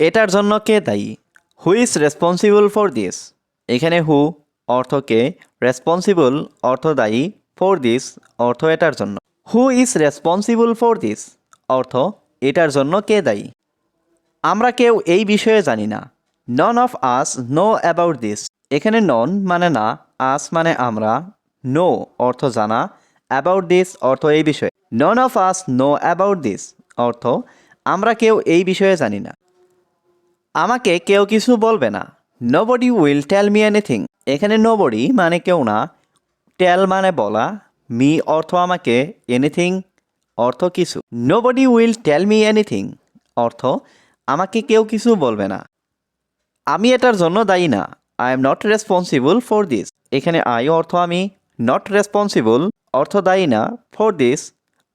এটার জন্য কে দায়ী? Who is responsible for this এখানে হু অর্থ কে? রেসপন্সিবল অর্থ দায়ী ফর দিস অর্থ এটার জন্য। Who is responsible for this অর্থ এটার জন্য কে দায়ী? আমরা কেউ এই বিষয়ে জানি না। None of us know about this এখানে নন মানে না আস মানে আমরা। নো অর্থ জানা। অ্যাবাউট দিস অর্থ এই বিষয়ে। None of us know about this অর্থ আমরা কেউ এই বিষয়ে জানি না। আমাকে কেউ কিছু বলবে না। Nobody will tell me anything এখানে নোবডি মানে কেউ না। টেল মানে বলা। মি অর্থ আমাকে এনিথিং অর্থ কিছু। Nobody will tell me anything অর্থ আমাকে কেউ কিছু বলবে না। আমি এটার জন্য দায়ী না। I am not responsible for this এখানে আই অর্থ আমি নট রেসপন্সিবল অর্থ দায়ী না ফর দিস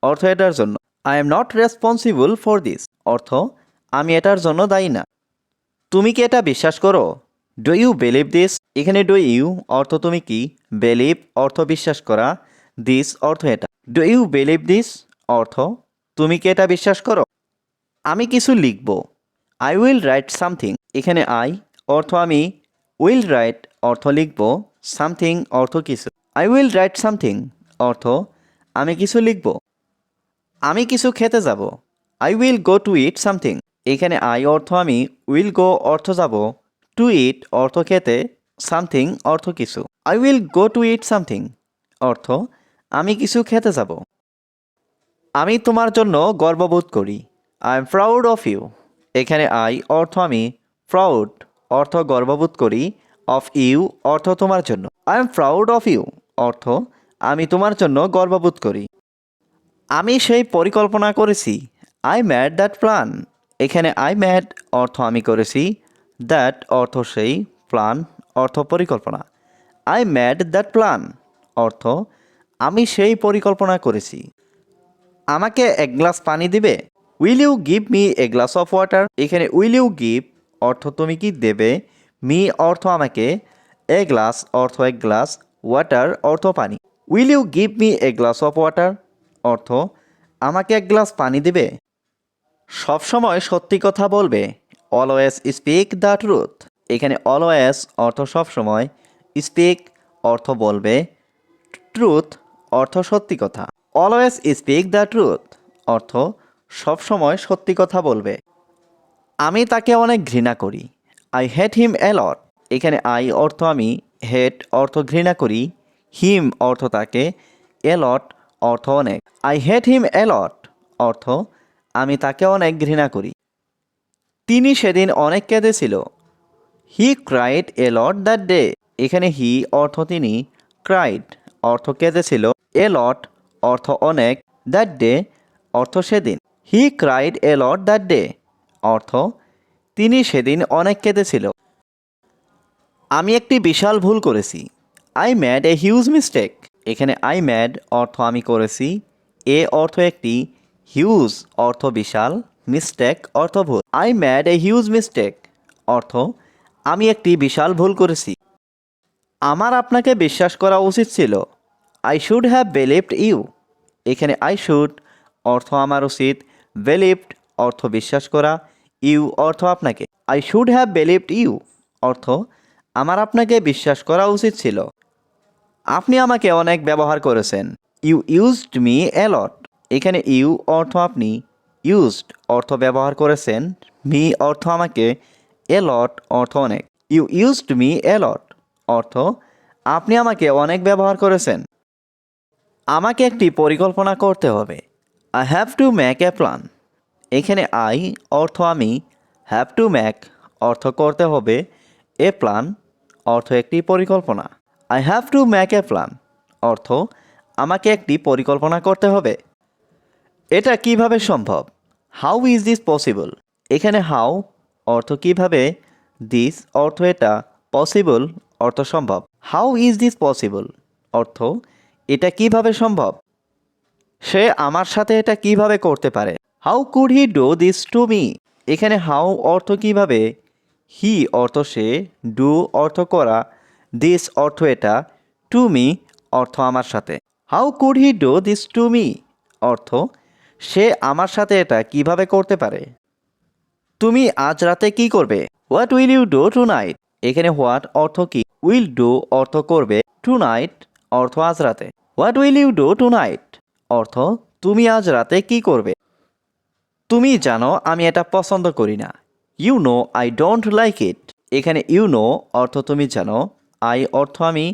অর্থ এটার জন্য। I am not responsible for this অর্থ আমি এটার জন্য দায়ী না। তুমি কি এটা বিশ্বাস করো? ডু ইউ বিলিভ দিস এখানে ডু ইউ অর্থ তুমি কি? বিলিভ অর্থ বিশ্বাস করা। দিস অর্থ এটা। ডু ইউ বিলিভ দিস অর্থ, তুমি কি এটা বিশ্বাস করো? আমি কিছু লিখব। আই উইল রাইট সামথিং এখানে আই অর্থ আমি উইল রাইট অর্থ লিখব। সামথিং অর্থ কিছু। আই উইল রাইট সামথিং অর্থ, আমি কিছু লিখব। আমি কিছু খেতে যাব। I will go to eat something এখানে আই অর্থ আমি উইল গো অর্থ যাব টু ইট অর্থ খেতে সামথিং অর্থ কিছু। I will go to eat something অর্থ আমি কিছু খেতে যাব। আমি তোমার জন্য গর্ববোধ করি। I am proud of you এখানে আই অর্থ আমি প্রাউড অর্থ গর্ববোধ করি। অফ ইউ অর্থ তোমার জন্য। I am proud of you অর্থ আমি তোমার জন্য গর্ববোধ করি। আমি সেই পরিকল্পনা করেছি। আই ম্যাড দ্যাট প্ল্যান এখানে আই ম্যাড অর্থ আমি করেছি দ্যাট অর্থ সেই প্ল্যান অর্থ পরিকল্পনা। আই ম্যাড দ্যাট প্ল্যান অর্থ আমি সেই পরিকল্পনা করেছি। আমাকে এক গ্লাস পানি দিবে? Will you give me a glass of water এখানে উইল ইউ গিভ অর্থ তুমি কি দেবে? মি অর্থ আমাকে এ গ্লাস অর্থ এক গ্লাস ওয়াটার অর্থ পানি। Will you give me a glass of water অর্থ, আমাকে এক গ্লাস পানি দিবে? সবসময় সত্যি কথা বলবে অলওয়েজ স্পিক দ্য ট্রুথ এখানে অলওয়েজ অর্থ সবসময় স্পিক অর্থ বলবে ট্রুথ অর্থ সত্যি কথা। অলওয়েজ স্পিক দ্য ট্রুথ অর্থ সবসময় সত্যি কথা বলবে। আমি তাকে অনেক ঘৃণা করি I hate him a lot এখানে আই অর্থ আমি হেট অর্থ ঘৃণা করি হিম অর্থ তাকে অ্যালট অর্থ অনেক। আই হেট হিম অ্যালট অর্থ আমি তাকে অনেক ঘৃণা করি। তিনি সেদিন অনেক কেঁদেছিল। He cried a lot that day এখানে হি অর্থ তিনি ক্রাইড অর্থ কেঁদেছিল। এ লট অর্থ অনেক দ্যাট ডে অর্থ সেদিন। He cried a lot that day অর্থ, তিনি সেদিন অনেক কেঁদেছিল। আমি একটি বিশাল ভুল করেছি। I made a huge mistake এখানে আই ম্যাড অর্থ আমি করেছি। এ অর্থ একটি হিউজ অর্থ বিশাল, মিস্টেক, অর্থ ভুল। I made a huge mistake অর্থ, আমি একটি বিশাল ভুল করেছি। আমার আপনাকে বিশ্বাস করা উচিত ছিল। I should have believed you এখানে আই শুড অর্থ আমার উচিত। বেলিভড অর্থ বিশ্বাস করা। ইউ অর্থ আপনাকে। I should have believed you অর্থ, আমার আপনাকে বিশ্বাস করা উচিত ছিল। আপনি আমাকে অনেক ব্যবহার করেছেন। You used me a lot এখানে ইউ অর্থ আপনি ইউজড অর্থ ব্যবহার করেছেন মি অর্থ আমাকে এলট অর্থ অনেক। ইউ ইউজড মি এলট অর্থ আপনি আমাকে অনেক ব্যবহার করেছেন। আমাকে একটি পরিকল্পনা করতে হবে। I have to make a plan এখানে আই অর্থ আমি হ্যাভ টু ম্যাক অর্থ করতে হবে। এ প্ল্যান অর্থ একটি পরিকল্পনা। I have to make a plan অর্থ আমাকে একটি পরিকল্পনা করতে হবে। এটা কীভাবে সম্ভব? হাউ ইজ দিস পসিবল এখানে হাউ অর্থ কীভাবে? দিস অর্থ এটা পসিবল অর্থ সম্ভব। হাউ ইজ দিস পসিবল অর্থ এটা কীভাবে সম্ভব? সে আমার সাথে এটা কীভাবে করতে পারে? How could he do this to me এখানে হাউ অর্থ কীভাবে? হি অর্থ সে ডু অর্থ করা। দিস অর্থ এটা টু মি অর্থ আমার সাথে। How could he do this to me অর্থ সে আমার সাথে এটা কীভাবে করতে পারে? তুমি আজ রাতে কি করবে? What will you do tonight এখানে হোয়াট অর্থ কি? উইল ডু অর্থ করবে টু নাইট অর্থ আজ রাতে। What will you do tonight অর্থ, তুমি আজ রাতে কি করবে? তুমি জানো আমি এটা পছন্দ করি না। You know I don't like it এখানে ইউ নো অর্থ তুমি জানো। আই অর্থ আমি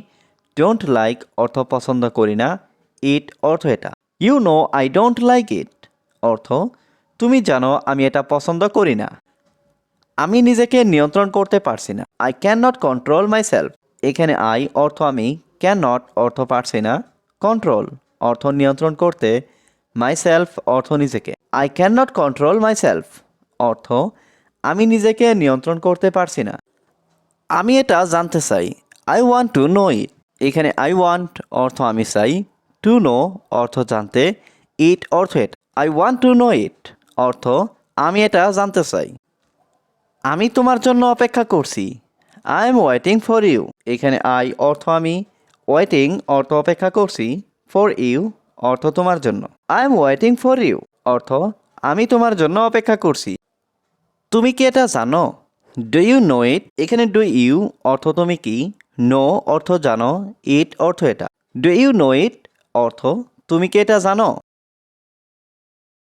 ডোন্ট লাইক অর্থ পছন্দ করি না। ইট অর্থ এটা। You know I don't like it অর্থ, তুমি জানো আমি এটা পছন্দ করি না। আমি নিজেকে নিয়ন্ত্রণ করতে পারছি না। I can not control myself এখানে আই অর্থ আমি ক্যান নট অর্থ পারছি না। কন্ট্রোল অর্থ নিয়ন্ত্রণ করতে। মাই সেলফ অর্থ নিজেকে। I can not control myself অর্থ আমি নিজেকে নিয়ন্ত্রণ করতে পারছি না। আমি এটা জানতে চাই। I want to know it এখানে আই ওয়ান্ট অর্থ আমি চাই। টু নো অর্থ জানতে। ইট অর্থ এটা। I want to know it অর্থ, আমি এটা জানতে চাই। আমি তোমার জন্য অপেক্ষা করছি। I am waiting for you এখানে আই অর্থ আমি। ওয়েটিং অর্থ অপেক্ষা করছি। ফর ইউ অর্থ তোমার জন্য। I am waiting for you অর্থ, আমি তোমার জন্য অপেক্ষা করছি। তুমি কি এটা জানো? ডু ইউ নো ইট এখানে ডু ইউ অর্থ তুমি কি? নো অর্থ জানো। ইট অর্থ এটা। ডু ইউ নো ইট অর্থ, তুমি কি এটা জানো?